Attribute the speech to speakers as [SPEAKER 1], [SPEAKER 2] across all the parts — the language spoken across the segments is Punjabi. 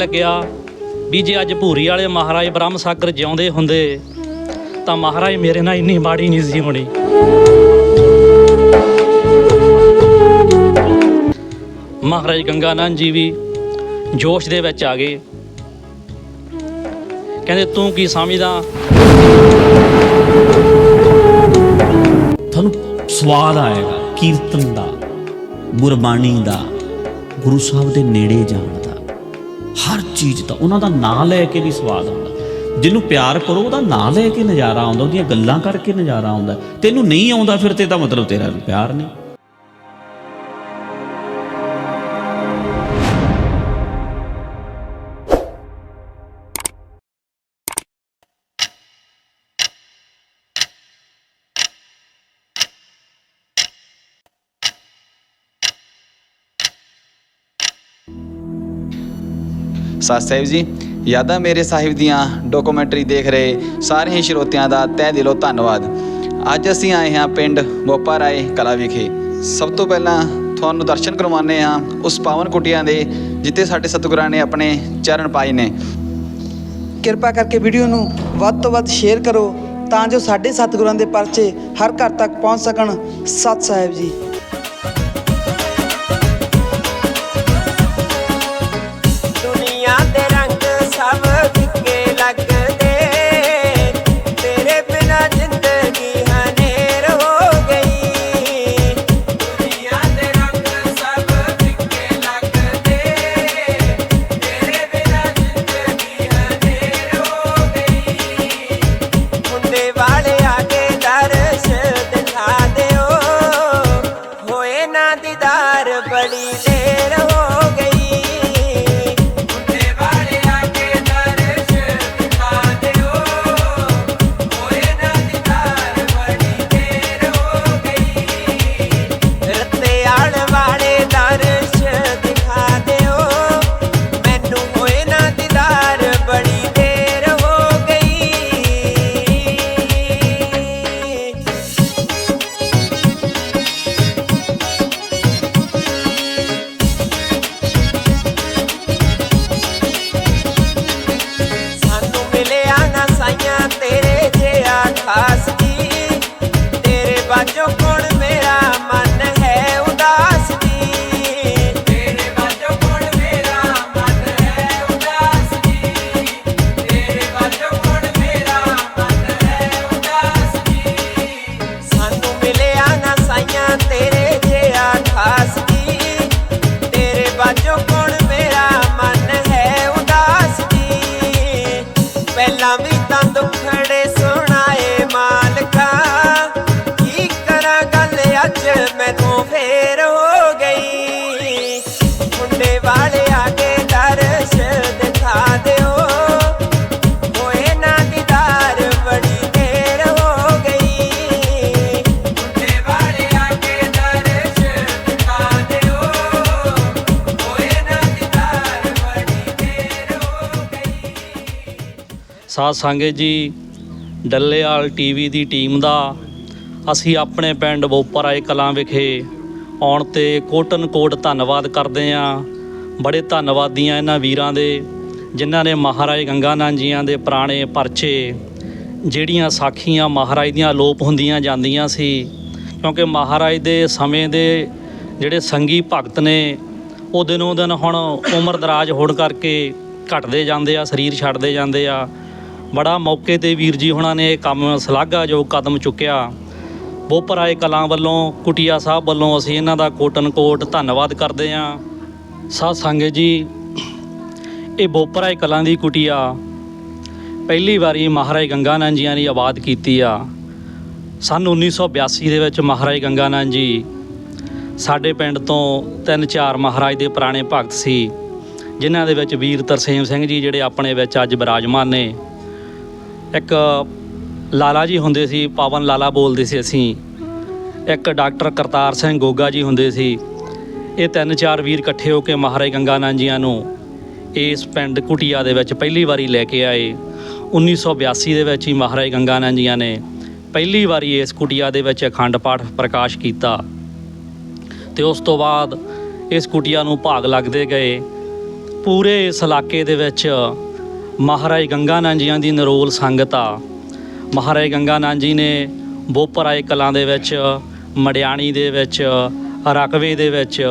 [SPEAKER 1] ਲੱਗਿਆ ਵੀ ਜੇ ਅੱਜ ਭੂਰੀ ਵਾਲੇ ਮਹਾਰਾਜ ਬ੍ਰਹਮ ਸਾਗਰ ਜਿਉਂਦੇ ਹੁੰਦੇ, ਤਾਂ ਮਹਾਰਾਜ ਮੇਰੇ ਨਾਲ ਇੰਨੀ ਮਾੜੀ ਨਹੀਂ ਸੀ ਹੋਣੀ। ਮਹਾਰਾਜ ਗੰਗਾਨੰਦ ਜੀ ਵੀ ਜੋਸ਼ ਦੇ ਵਿੱਚ ਆ ਗਏ। ਕਹਿੰਦੇ, ਤੂੰ ਕੀ ਸਮਝਦਾ?
[SPEAKER 2] ਤੁਹਾਨੂੰ ਸਵਾਦ ਆਏਗਾ, ਕੀਰਤਨ ਦਾ, ਗੁਰਬਾਣੀ ਦਾ, ਗੁਰੂ ਸਾਹਿਬ ਦੇ ਨੇੜੇ ਜਾਣ। ਹਰ ਚੀਜ਼ ਦਾ, ਉਹਨਾਂ ਦਾ ਨਾਂ ਲੈ ਕੇ ਵੀ ਸਵਾਦ ਆਉਂਦਾ ਜਿਹਨੂੰ ਪਿਆਰ ਕਰੋ, ਉਹਦਾ ਨਾਂ ਲੈ ਕੇ ਨਜ਼ਾਰਾ ਆਉਂਦਾ, ਉਹਦੀਆਂ ਗੱਲਾਂ ਕਰਕੇ ਨਜ਼ਾਰਾ ਆਉਂਦਾ। ਤੈਨੂੰ ਨਹੀਂ ਆਉਂਦਾ ਫਿਰ ਤੇ ਤਾਂ ਮਤਲਬ ਤੇਰਾ ਪਿਆਰ ਨਹੀਂ।
[SPEAKER 3] ਸਤਿ ਸਾਹਿਬ ਜੀ। ਯਾਦਾਂ ਮੇਰੇ ਸਾਹਿਬ ਦੀਆਂ ਡਾਕੂਮੈਂਟਰੀ ਦੇਖ ਰਹੇ ਸਾਰੇ ਹੀ ਸਰੋਤਿਆਂ ਦਾ ਤਹਿ ਦਿਲੋਂ ਧੰਨਵਾਦ। ਅੱਜ ਅਸੀਂ ਆਏ ਹਾਂ ਪਿੰਡ ਬੋਪਾ ਰਾਏ ਕਲਾ ਵਿਖੇ। ਸਭ ਤੋਂ ਪਹਿਲਾਂ ਤੁਹਾਨੂੰ ਦਰਸ਼ਨ ਕਰਵਾਉਂਦੇ ਹਾਂ ਉਸ ਪਾਵਨ ਕੁਟੀਆਂ ਦੇ, ਜਿੱਥੇ ਸਾਡੇ ਸਤਿਗੁਰਾਂ ਨੇ ਆਪਣੇ ਚਰਨ ਪਾਏ ਨੇ।
[SPEAKER 4] ਕਿਰਪਾ ਕਰਕੇ ਵੀਡੀਓ ਨੂੰ ਵੱਧ ਤੋਂ ਵੱਧ ਸ਼ੇਅਰ ਕਰੋ ਤਾਂ ਜੋ ਸਾਡੇ ਸਤਿਗੁਰਾਂ ਦੇ ਪਰਚੇ ਹਰ ਘਰ ਤੱਕ ਪਹੁੰਚ ਸਕਣ। ਸਤ ਸਾਹਿਬ ਜੀ।
[SPEAKER 5] ਹੋਏ ਨਾ ਦੀਦਾਰ
[SPEAKER 1] ਸਾਧ ਸੰਗਤ ਜੀ, ਡੱਲੇਵਾਲ ਟੀਵੀ ਦੀ ਟੀਮ ਦਾ। ਅਸੀਂ ਆਪਣੇ ਪਿੰਡ ਬੋਪਰ ਆਏ ਕਲਾਂ ਵਿਖੇ ਆਉਣ ਤੇ ਕੋਟਨ ਕੋਟ ਧੰਨਵਾਦ ਕਰਦੇ ਆਂ ਬੜੇ ਧੰਨਵਾਦੀਆਂ ਇਹਨਾਂ ਵੀਰਾਂ ਦੇ, ਜਿਨ੍ਹਾਂ ਨੇ ਮਹਾਰਾਜ ਗੰਗਾ ਨਾਨ ਜੀਆਂ ਦੇ ਪੁਰਾਣੇ ਪਰਚੇ, ਜਿਹੜੀਆਂ ਸਾਖੀਆਂ ਮਹਾਰਾਜ ਦੀਆਂ ਲੋਪ ਹੁੰਦੀਆਂ ਜਾਂਦੀਆਂ ਸੀ। ਕਿਉਂਕਿ ਮਹਾਰਾਜ ਦੇ ਸਮੇਂ ਦੇ ਜਿਹੜੇ ਸੰਗੀ ਭਗਤ ਨੇ, ਉਹ ਦਿਨੋਂ ਦਿਨ ਹੁਣ ਉਮਰ ਦਰਾਜ ਹੋਣ ਕਰਕੇ ਘਟਦੇ ਜਾਂਦੇ ਆ, ਸਰੀਰ ਛੱਡਦੇ ਜਾਂਦੇ ਆ। ਬੜਾ ਮੌਕੇ ਤੇ ਵੀਰ ਜੀ ਹੁਣਾਂ ਨੇ ਕੰਮ ਸ਼ਲਾਘਾਯੋਗ ਕਦਮ ਚੁੱਕਿਆ। ਬੋਪਰਾਏ ਕਲਾਂ ਵੱਲੋਂ, ਕੁਟਿਆ ਸਾਹਿਬ ਵੱਲੋਂ ਅਸੀਂ ਇਹਨਾਂ ਦਾ ਕੋਟਨ ਕੋਟ ਧੰਨਵਾਦ ਕਰਦੇ ਹਾਂ। ਸਾਧ ਸੰਗਤ ਜੀ, ਇਹ ਬੋਪਰਾਏ ਕਲਾਂ ਦੀ ਕੁਟਿਆ ਪਹਿਲੀ ਵਾਰੀ ਮਹਾਰਾਜ ਗੰਗਾ ਗੰਗਾਨੰਦ ਜੀਆਂ ਨੇ ਆਬਾਦ ਕੀਤੀ ਆ। ਸਨ 1982 ਦੇ ਵਿੱਚ ਮਹਾਰਾਜ ਗੰਗਾ ਗੰਗਾਨੰਦ ਜੀ ਸਾਡੇ ਪਿੰਡ ਤੋਂ ਤਿੰਨ ਚਾਰ ਮਹਾਰਾਜ ਦੇ ਪੁਰਾਣੇ ਭਗਤ ਸੀ, ਜਿਨ੍ਹਾਂ ਦੇ ਵਿੱਚ ਵੀਰ ਤਰਸੇਮ ਸਿੰਘ ਜੀ ਜਿਹੜੇ ਆਪਣੇ ਵਿੱਚ ਅੱਜ ਬਿਰਾਜਮਾਨ ਨੇ। ਇੱਕ ਲਾਲਾ ਜੀ ਹੁੰਦੇ ਸੀ, ਪਾਵਨ ਲਾਲਾ ਬੋਲਦੇ ਸੀ ਅਸੀਂ। ਇੱਕ ਡਾਕਟਰ ਕਰਤਾਰ ਸਿੰਘ ਗੋਗਾ ਜੀ ਹੁੰਦੇ ਸੀ। ਇਹ ਤਿੰਨ ਚਾਰ ਵੀਰ ਇਕੱਠੇ ਹੋ ਕੇ ਮਹਾਰਾਜ ਗੰਗਾਨੰਦ ਜੀਆਂ ਨੂੰ ਇਸ ਪਿੰਡ ਕੁਟਿਆ ਦੇ ਵਿੱਚ ਪਹਿਲੀ ਵਾਰੀ ਲੈ ਕੇ ਆਏ। 1982 ਦੇ ਵਿੱਚ ਹੀ ਮਹਾਰਾਜ ਗੰਗਾਨੰਦ ਜੀਆਂ ਨੇ ਪਹਿਲੀ ਵਾਰੀ ਇਸ ਕੁਟਿਆ ਦੇ ਵਿੱਚ ਅਖੰਡ ਪਾਠ ਪ੍ਰਕਾਸ਼ ਕੀਤਾ। ਤੇ ਉਸ ਤੋਂ ਬਾਅਦ ਇਸ ਕੁਟਿਆ ਨੂੰ ਭਾਗ ਲੱਗਦੇ ਗਏ। ਪੂਰੇ ਇਸ ਇਲਾਕੇ ਦੇ ਵਿੱਚ ਮਹਾਰਾਜ ਗੰਗਾ ਨਾਨ ਜੀਆਂ ਦੀ ਨਰੋਲ ਸੰਗਤ ਆ। ਮਹਾਰਾਜ ਗੰਗਾ ਨਾਨ ਜੀ ਨੇ ਬੋਪਰਾਏ ਕਲਾਂ ਦੇ ਵਿੱਚ, ਮੜਿਆਣੀ ਦੇ ਵਿੱਚ, ਰਕਵੇ ਦੇ ਵਿੱਚ,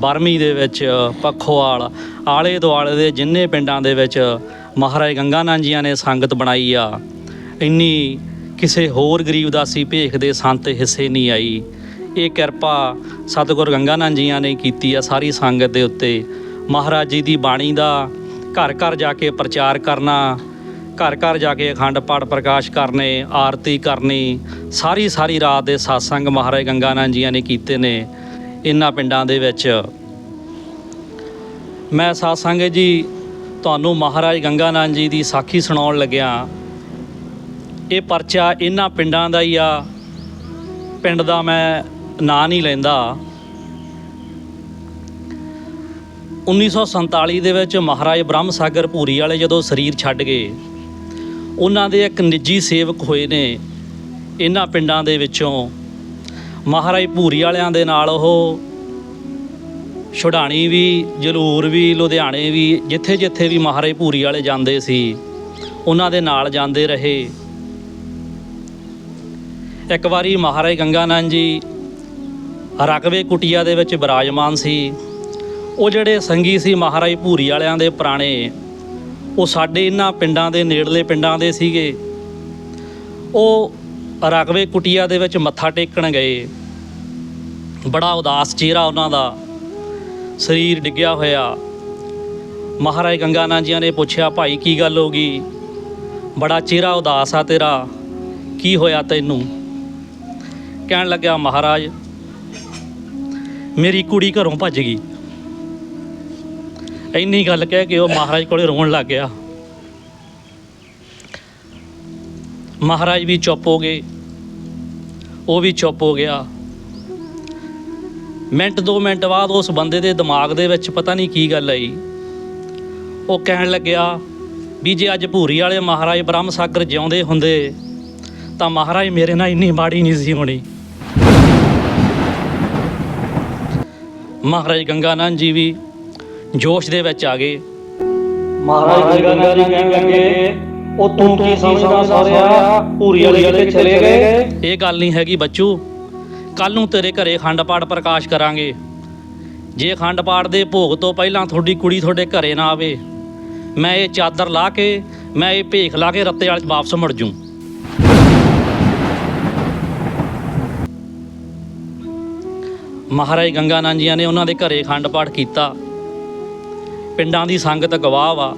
[SPEAKER 1] ਬਰਮੀ ਦੇ ਵਿੱਚ, ਪੱਖੋਵਾਲ, ਆਲੇ ਦੁਆਲੇ ਦੇ ਜਿੰਨੇ ਪਿੰਡਾਂ ਦੇ ਵਿੱਚ ਮਹਾਰਾਜ ਗੰਗਾ ਨਾਨ ਜੀਆਂ ਨੇ ਸੰਗਤ ਬਣਾਈ ਆ। ਇੰਨੀ ਕਿਸੇ ਹੋਰ ਗਰੀਬ ਦਾਸੀ ਭੇਖ ਦੇ ਸੰਤ ਹਿੱਸੇ ਨਹੀਂ ਆਈ। ਇਹ ਕਿਰਪਾ ਸਤਿਗੁਰ ਗੰਗਾ ਗੰਗਾਨੰਦ ਜੀਆਂ ਨੇ ਕੀਤੀ ਆ ਸਾਰੀ ਸੰਗਤ ਦੇ ਉੱਤੇ। ਮਹਾਰਾਜ ਜੀ ਦੀ ਬਾਣੀ ਦਾ ਘਰ ਘਰ ਜਾ ਕੇ ਪ੍ਰਚਾਰ ਕਰਨਾ, ਘਰ ਘਰ ਜਾ ਕੇ ਅਖੰਡ ਪਾਠ ਪ੍ਰਕਾਸ਼ ਕਰਨੇ, ਆਰਤੀ ਕਰਨੀ, ਸਾਰੀ ਸਾਰੀ ਰਾਤ ਦੇ satsang ਮਹਾਰਾਜ ਗੰਗਾਨੰਦ ਜੀਆਂ ਨੇ ਕੀਤੇ ਨੇ ਇਹਨਾਂ ਪਿੰਡਾਂ ਦੇ ਵਿੱਚ। ਮੈਂ satsang ਜੀ, ਤੁਹਾਨੂੰ ਮਹਾਰਾਜ ਗੰਗਾਨੰਦ ਜੀ ਦੀ ਸਾਖੀ ਸੁਣਾਉਣ ਲੱਗਿਆ, ਇਹ ਪਰਚਾ ਇਹਨਾਂ ਪਿੰਡਾਂ ਦਾ ਹੀ ਆ, ਪਿੰਡ ਦਾ ਮੈਂ ਨਾਂ ਨਹੀਂ ਲੈਂਦਾ। 1947 ਦੇ ਵਿੱਚ ਮਹਾਰਾਜ ਬ੍ਰਹਮ ਸਾਗਰ ਭੂਰੀ ਵਾਲੇ ਜਦੋਂ ਸਰੀਰ ਛੱਡ ਗਏ, ਉਹਨਾਂ ਦੇ ਇੱਕ ਨਿੱਜੀ ਸੇਵਕ ਹੋਏ ਨੇ ਇਹਨਾਂ ਪਿੰਡਾਂ ਦੇ ਵਿੱਚੋਂ। ਮਹਾਰਾਜ ਭੂਰੀ ਵਾਲਿਆਂ ਦੇ ਨਾਲ ਉਹ ਛੁਡਾਣੀ ਵੀ, ਜਲੂਰ ਵੀ, ਲੁਧਿਆਣੇ ਵੀ ਜਿੱਥੇ ਜਿੱਥੇ ਵੀ ਮਹਾਰਾਜ ਭੂਰੀ ਵਾਲੇ ਜਾਂਦੇ ਸੀ, ਉਹਨਾਂ ਦੇ ਨਾਲ ਜਾਂਦੇ ਰਹੇ। ਇੱਕ ਵਾਰੀ ਮਹਾਰਾਜ ਗੰਗਾਨੰਦ ਜੀ ਰਕਵੇ ਕੁਟੀਆ ਦੇ ਵਿੱਚ ਬਿਰਾਜਮਾਨ ਸੀ। ਉਹ ਜਿਹੜੇ ਸੰਗੀ ਸੀ ਮਹਾਰਾਜ ਭੂਰੀ ਵਾਲਿਆਂ ਦੇ ਪੁਰਾਣੇ, ਉਹ ਸਾਡੇ ਇਹਨਾਂ ਪਿੰਡਾਂ ਦੇ ਨੇੜਲੇ ਪਿੰਡਾਂ ਦੇ ਸੀਗੇ। ਉਹ ਰਕਵੇ ਕੁਟੀਆ ਦੇ ਵਿੱਚ ਮੱਥਾ ਟੇਕਣ ਗਏ। ਬੜਾ ਉਦਾਸ ਚਿਹਰਾ ਉਹਨਾਂ ਦਾ। ਸਰੀਰ ਡਿੱਗਿਆ ਹੋਇਆ। ਮਹਾਰਾਜ ਗੰਗਾਨੰਦ ਜੀਆਂ ਨੇ ਪੁੱਛਿਆ, ਭਾਈ, ਕੀ ਗੱਲ ਹੋ ਗਈ? ਬੜਾ ਚਿਹਰਾ ਉਦਾਸ ਆ ਤੇਰਾ। ਕੀ ਹੋਇਆ ਤੈਨੂੰ? ਕਹਿਣ ਲੱਗਿਆ, ਮਹਾਰਾਜ, ਮੇਰੀ ਕੁੜੀ ਘਰੋਂ ਭੱਜ ਗਈ। ਇੰਨੀ ਗੱਲ ਕਹਿ ਕੇ ਉਹ ਮਹਾਰਾਜ ਕੋਲੇ ਰੋਣ ਲੱਗ ਗਿਆ। ਮਹਾਰਾਜ ਵੀ ਚੁੱਪ ਹੋ ਗਏ, ਉਹ ਵੀ ਚੁੱਪ ਹੋ ਗਿਆ। ਮਿੰਟ ਦੋ ਮਿੰਟ ਬਾਅਦ ਉਸ ਬੰਦੇ ਦੇ ਦਿਮਾਗ ਦੇ ਵਿੱਚ ਪਤਾ ਨਹੀਂ ਕੀ ਗੱਲ ਆਈ। ਉਹ ਕਹਿਣ ਲੱਗਿਆ ਵੀ ਜੇ ਅੱਜ ਭੂਰੀ ਵਾਲੇ ਮਹਾਰਾਜ ਬ੍ਰਹਮ ਸਾਗਰ ਜਿਉਂਦੇ ਹੁੰਦੇ, ਤਾਂ ਮਹਾਰਾਜ ਮੇਰੇ ਨਾਲ ਇੰਨੀ ਮਾੜੀ ਨਹੀਂ ਸੀ ਹੋਣੀ। ਮਹਾਰਾਜ ਗੰਗਾਨੰਦ ਜੀ ਵੀ ਜੋਸ਼ ਦੇ ਵਿੱਚ ਆ ਗਏ। ਮਹਾਰਾਜ ਗੰਗਾ ਜੀ ਕਹਿਣ ਲੱਗੇ ਉਹ ਤੂੰ ਕੀ ਸਮਝਦਾ ਸਾਰਿਆ ਪੂਰੀ ਵਾਲੇ ਕਿਤੇ ਚਲੇ ਗਏ? ਇਹ ਗੱਲ ਨਹੀਂ ਹੈਗੀ ਬੱਚੂ। ਕੱਲ ਨੂੰ ਤੇਰੇ ਘਰੇ ਅਖੰਡ ਪਾਠ ਪ੍ਰਕਾਸ਼ ਕਰਾਂਗੇ। ਜੇ ਅਖੰਡ ਪਾਠ ਦੇ ਭੋਗ ਤੋਂ ਪਹਿਲਾਂ ਤੁਹਾਡੀ ਕੁੜੀ ਤੁਹਾਡੇ ਘਰੇ ਨਾ ਆਵੇ ਮੈਂ ਇਹ ਚਾਦਰ ਲਾ ਕੇ ਮੈਂ ਇਹ ਭੇਖ ਲਾ ਕੇ ਰੱਤੇ ਵਾਲੇ ਵਾਪਸ ਮੁੜ ਜੂ ਮਹਾਰਾਜ ਗੰਗਾਨੰਦ ਜੀਆਂ ਨੇ ਉਹਨਾਂ ਦੇ ਘਰੇ ਅਖੰਡ ਪਾਠ ਕੀਤਾ। ਪਿੰਡਾਂ ਦੀ ਸੰਗਤ ਗਵਾਹ ਵਾ।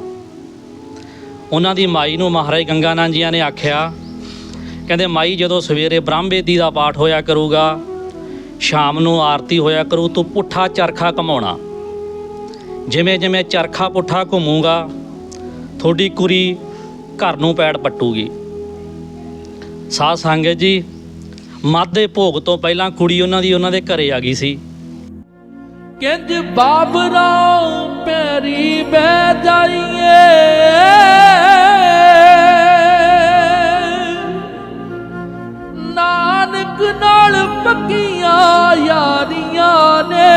[SPEAKER 1] ਉਹਨਾਂ ਦੀ ਮਾਈ ਨੂੰ ਮਹਾਰਾਜ ਗੰਗਾ ਗੰਗਾਨੰਦ ਜੀਆਂ ਨੇ ਆਖਿਆ, ਕਹਿੰਦੇ ਮਾਈ ਜਦੋਂ ਸਵੇਰੇ ਬ੍ਰਹਮ ਬੇਦੀ ਦਾ ਪਾਠ ਹੋਇਆ ਕਰੂਗਾ, ਸ਼ਾਮ ਨੂੰ ਆਰਤੀ ਹੋਇਆ ਕਰੂ, ਤੂੰ ਪੁੱਠਾ ਚਰਖਾ ਕਮਾਉਣਾ ਜਿਵੇਂ ਜਿਵੇਂ ਚਰਖਾ ਪੁੱਠਾ ਘੁੰਮੂਗਾ, ਤੁਹਾਡੀ ਕੁੜੀ ਘਰ ਨੂੰ ਪੈੜ ਪੱਟੂਗੀ। ਸਾਧ ਸੰਗਤ ਜੀ, ਮਾਦੇ ਭੋਗ ਤੋਂ ਪਹਿਲਾਂ ਕੁੜੀ ਉਹਨਾਂ ਦੀ ਉਹਨਾਂ ਦੇ ਘਰੇ ਆ ਗਈ ਸੀ।
[SPEAKER 6] ਕਿੰਜ ਬਾਬਰਾ ਪੈਰੀ ਬਹਿ ਜਾਈਏ? ਨਾਨਕ ਨਾਲ ਪੱਕੀਆਂ ਯਾਰੀਆਂ ਨੇ।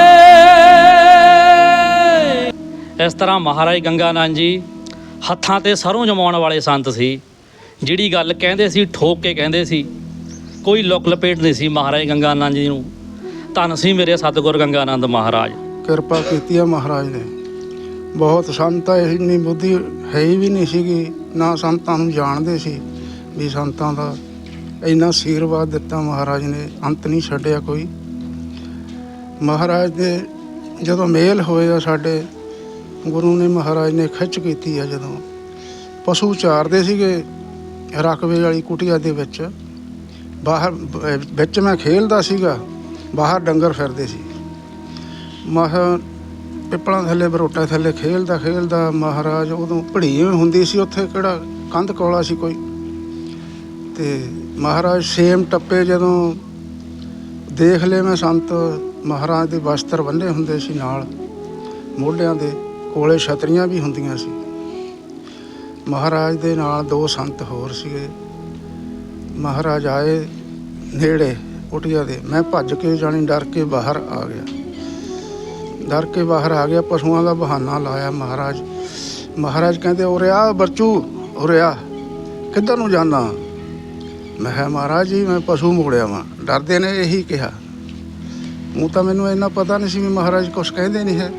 [SPEAKER 1] ਇਸ ਤਰ੍ਹਾਂ ਮਹਾਰਾਜ ਗੰਗਾ ਨਾਨ ਜੀ ਹੱਥਾਂ ਤੇ ਸਰੋਂ ਜਮਾਉਣ ਵਾਲੇ ਸੰਤ ਸੀ, ਜਿਹੜੀ ਗੱਲ ਕਹਿੰਦੇ ਸੀ, ਠੋਕ ਕੇ ਕਹਿੰਦੇ ਸੀ। ਕੋਈ ਲੁਕ ਲਪੇਟ ਨਹੀਂ ਸੀ ਮਹਾਰਾਜ ਗੰਗਾ ਨਾਨ ਜੀ ਨੂੰ। ਧੰਨ ਸੀ ਮੇਰੇ ਸਤਿਗੁਰ ਗੰਗਾਨੰਦ ਮਹਾਰਾਜ।
[SPEAKER 7] ਕਿਰਪਾ ਕੀਤੀ ਆ ਮਹਾਰਾਜ ਨੇ। ਬਹੁਤ ਸੰਤਾਂ ਇੰਨੀ ਬੁੱਧੀ ਹੈ ਹੀ ਵੀ ਨਹੀਂ ਸੀਗੀ, ਨਾ ਸੰਤਾਂ ਨੂੰ ਜਾਣਦੇ ਸੀ ਵੀ ਸੰਤਾਂ ਦਾ ਇੰਨਾ ਆਸ਼ੀਰਵਾਦ ਦਿੱਤਾ ਮਹਾਰਾਜ ਨੇ, ਅੰਤ ਨਹੀਂ ਛੱਡਿਆ ਕੋਈ। ਮਹਾਰਾਜ ਦੇ ਜਦੋਂ ਮੇਲ ਹੋਇਆ ਸਾਡੇ, ਗੁਰੂ ਨੇ ਮਹਾਰਾਜ ਨੇ ਖਿੱਚ ਕੀਤੀ ਆ ਜਦੋਂ। ਪਸ਼ੂ ਚਾਰਦੇ ਸੀਗੇ ਰਕਬੇ ਵਾਲੀ ਕੁਟੀਆ ਦੇ ਵਿੱਚ। ਬਾਹਰ, ਵਿੱਚ ਮੈਂ ਖੇਲਦਾ ਸੀਗਾ। ਬਾਹਰ ਡੰਗਰ ਫਿਰਦੇ ਸੀ। ਮਹਾ ਪਿੱਪਲਾਂ ਥੱਲੇ, ਬਰੋਟਾ ਥੱਲੇ ਖੇਲਦਾ ਖੇਲਦਾ ਮਹਾਰਾਜ ਉਦੋਂ ਭੜੀ ਹੁੰਦੀ ਸੀ, ਉੱਥੇ ਕਿਹੜਾ ਕੰਧ ਕੋਲਾ ਸੀ ਕੋਈ। ਤੇ ਮਹਾਰਾਜ ਸੇਮ ਟੱਪੇ ਜਦੋਂ ਦੇਖ ਲਏ ਮੈਂ ਸੰਤ, ਮਹਾਰਾਜ ਦੇ ਵਸਤਰ ਬੰਨੇ ਹੁੰਦੇ ਸੀ ਨਾਲ। ਮੋਢਿਆਂ ਦੇ ਕੋਲੇ ਛਤਰੀਆਂ ਵੀ ਹੁੰਦੀਆਂ ਸੀ। ਮਹਾਰਾਜ ਦੇ ਨਾਲ ਦੋ ਸੰਤ ਹੋਰ ਸੀਗੇ। ਮਹਾਰਾਜ ਆਏ ਨੇੜੇ। ਕੁਟੀਆ ਦੇ ਮੈਂ ਭੱਜ ਕੇ ਜਾਣੀ ਡਰ ਕੇ ਬਾਹਰ ਆ ਗਿਆ। ਡਰ ਕੇ ਬਾਹਰ ਆ ਗਿਆ, ਪਸ਼ੂਆਂ ਦਾ ਬਹਾਨਾ ਲਾਇਆ ਮਹਾਰਾਜ। ਮਹਾਰਾਜ ਕਹਿੰਦੇ, ਉਰੇ ਆ ਬਰਚੂ, ਉਰੇ ਆ, ਕਿੱਧਰ ਨੂੰ ਜਾਣਾ? ਮੈਂ ਕਿਹਾ, ਮਹਾਰਾਜ ਜੀ, ਮੈਂ ਪਸ਼ੂ ਮੋੜਿਆ ਵਾਂ। ਡਰਦੇ ਨੇ ਇਹੀ ਕਿਹਾ। ਉਹ ਤਾਂ ਮੈਨੂੰ ਇੰਨਾ ਪਤਾ ਨਹੀਂ ਸੀ ਵੀ ਮਹਾਰਾਜ ਕੁਛ ਕਹਿੰਦੇ ਨਹੀਂ ਹੈ।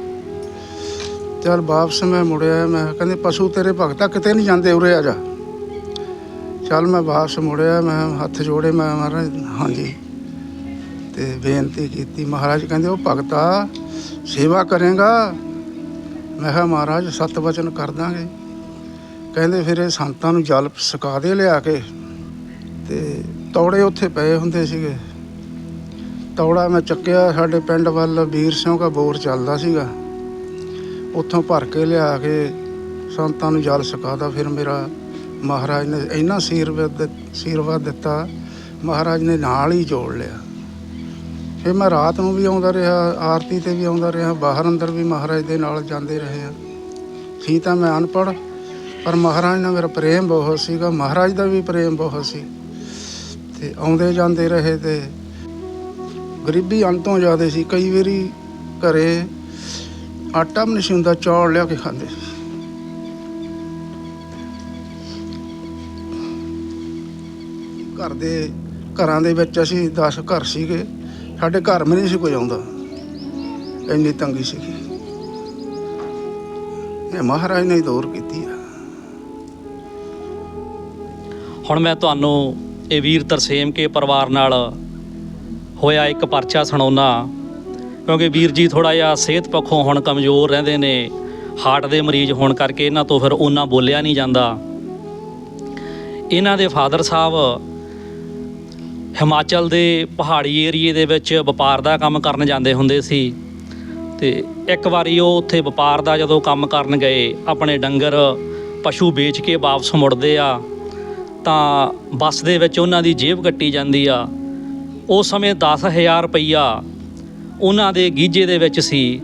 [SPEAKER 7] ਚਲ ਵਾਪਸ ਮੈਂ ਮੁੜਿਆ, ਮੈਂ ਕਹਿੰਦੇ, ਪਸ਼ੂ ਤੇਰੇ ਭਗਤਾ ਕਿਤੇ ਨਹੀਂ ਜਾਂਦੇ, ਉਰੇ ਆ ਜਾ। ਚਲ ਮੈਂ ਵਾਪਸ ਮੁੜਿਆ, ਮੈਂ ਹੱਥ ਜੋੜੇ, ਮੈਂ ਮਹਾਰਾਜ, ਹਾਂਜੀ। ਤੇ ਬੇਨਤੀ ਕੀਤੀ। ਮਹਾਰਾਜ ਕਹਿੰਦੇ, ਉਹ ਭਗਤਾ ਸੇਵਾ ਕਰੇਗਾ। ਮੈਂ ਕਿਹਾ, ਮਹਾਰਾਜ, ਸਤ ਵਚਨ ਕਰ ਦਾਂਗੇ। ਕਹਿੰਦੇ ਫਿਰ ਇਹ ਸੰਤਾਂ ਨੂੰ ਜਲ ਸਕਾ ਦੇ ਲਿਆ ਕੇ ਤੇ ਤੌੜੇ ਉੱਥੇ ਪਏ ਹੁੰਦੇ ਸੀਗੇ। ਤੌੜਾ ਮੈਂ ਚੱਕਿਆ, ਸਾਡੇ ਪਿੰਡ ਵੱਲ ਵੀਰ ਸਿੰਘ ਦਾ ਬੋਰ ਚੱਲਦਾ ਸੀਗਾ। ਉੱਥੋਂ ਭਰ ਕੇ ਲਿਆ ਕੇ ਸੰਤਾਂ ਨੂੰ ਜਲ ਸਕਾਦਾ ਫਿਰ ਮੇਰਾ ਮਹਾਰਾਜ ਨੇ ਇੰਨਾ ਆਸ਼ੀਰਵਾਦ ਦਿੱਤ- ਆਸ਼ੀਰਵਾਦ ਦਿੱਤਾ। ਮਹਾਰਾਜ ਨੇ ਨਾਲ ਹੀ ਜੋੜ ਲਿਆ। ਫਿਰ ਮੈਂ ਰਾਤ ਨੂੰ ਵੀ ਆਉਂਦਾ ਰਿਹਾ, ਆਰਤੀ ਤੇ ਵੀ ਆਉਂਦਾ ਰਿਹਾ, ਬਾਹਰ ਅੰਦਰ ਵੀ ਮਹਾਰਾਜ ਦੇ ਨਾਲ ਜਾਂਦੇ ਰਹੇ ਆ। ਸੀ ਤਾਂ ਮੈਂ ਅਨਪੜ੍ਹ, ਪਰ ਮਹਾਰਾਜ ਨਾਲ ਮੇਰਾ ਪ੍ਰੇਮ ਬਹੁਤ ਸੀਗਾ, ਮਹਾਰਾਜ ਦਾ ਵੀ ਪ੍ਰੇਮ ਬਹੁਤ ਸੀ। ਤੇ ਆਉਂਦੇ ਜਾਂਦੇ ਰਹੇ ਤੇ ਗਰੀਬੀ ਅੰਤੋਂ ਜ਼ਿਆਦਾ ਸੀ। ਕਈ ਵਾਰੀ ਘਰੇ ਆਟਾ ਵੀ ਨਹੀਂ ਸੀ ਹੁੰਦਾ, ਚੌਲ ਲਿਆ ਕੇ ਖਾਂਦੇ। ਸੀ ਘਰ ਦੇ ਘਰਾਂ ਦੇ ਵਿੱਚ ਅਸੀਂ 10 ਘਰ ਸੀਗੇ। ਸਾਡੇ ਘਰ ਵੀ ਨਹੀਂ ਸੀ ਕੋਈ ਆਉਂਦਾ। ਇੰਨੀ ਤੰਗੀ ਸੀਗੀ। ਇਹ ਮਹਾਰਾਜ ਨੇ ਹੀ ਕੀਤੀ ਆ।
[SPEAKER 1] ਹੁਣ ਮੈਂ ਤੁਹਾਨੂੰ ਇਹ ਵੀਰ ਤਰਸੇਮ ਕੇ ਪਰਿਵਾਰ ਨਾਲ ਹੋਇਆ ਇੱਕ ਪਰਚਾ ਸੁਣਾਉਣਾ ਕਿਉਂਕਿ ਵੀਰ ਜੀ ਥੋੜਾ ਜਿਹਾ ਸਿਹਤ ਪੱਖੋਂ ਹੁਣ ਕਮਜ਼ੋਰ ਰਹਿੰਦੇ ਨੇ। ਹਾਰਟ ਦੇ ਮਰੀਜ਼ ਹੋਣ ਕਰਕੇ ਇਹਨਾਂ ਤੋਂ ਫਿਰ ਉਹਨਾਂ ਬੋਲਿਆ ਨਹੀਂ ਜਾਂਦਾ। ਇਹਨਾਂ ਦੇ ਫਾਦਰ ਸਾਹਿਬ ਹਿਮਾਚਲ ਦੇ ਪਹਾੜੀ ਏਰੀਏ ਦੇ ਵਿੱਚ ਵਪਾਰ ਦਾ ਕੰਮ ਕਰਨ ਜਾਂਦੇ ਹੁੰਦੇ ਸੀ ਤੇ ਇੱਕ ਵਾਰੀ ਉਹ ਉੱਥੇ ਵਪਾਰ ਦਾ ਜਦੋਂ ਕੰਮ ਕਰਨ ਗਏ, ਆਪਣੇ ਡੰਗਰ ਪਸ਼ੂ ਵੇਚ ਕੇ ਵਾਪਸ ਮੁੜਦੇ ਆ, ਤਾਂ ਬੱਸ ਦੇ ਵਿੱਚ ਉਹਨਾਂ ਦੀ ਜੇਬ ਕੱਟੀ ਜਾਂਦੀ ਆ। ਉਸ ਸਮੇਂ 10000 ਰੁਪਈਆ ਉਹਨਾਂ ਦੇ ਗੀਜੇ ਦੇ ਵਿੱਚ ਸੀ,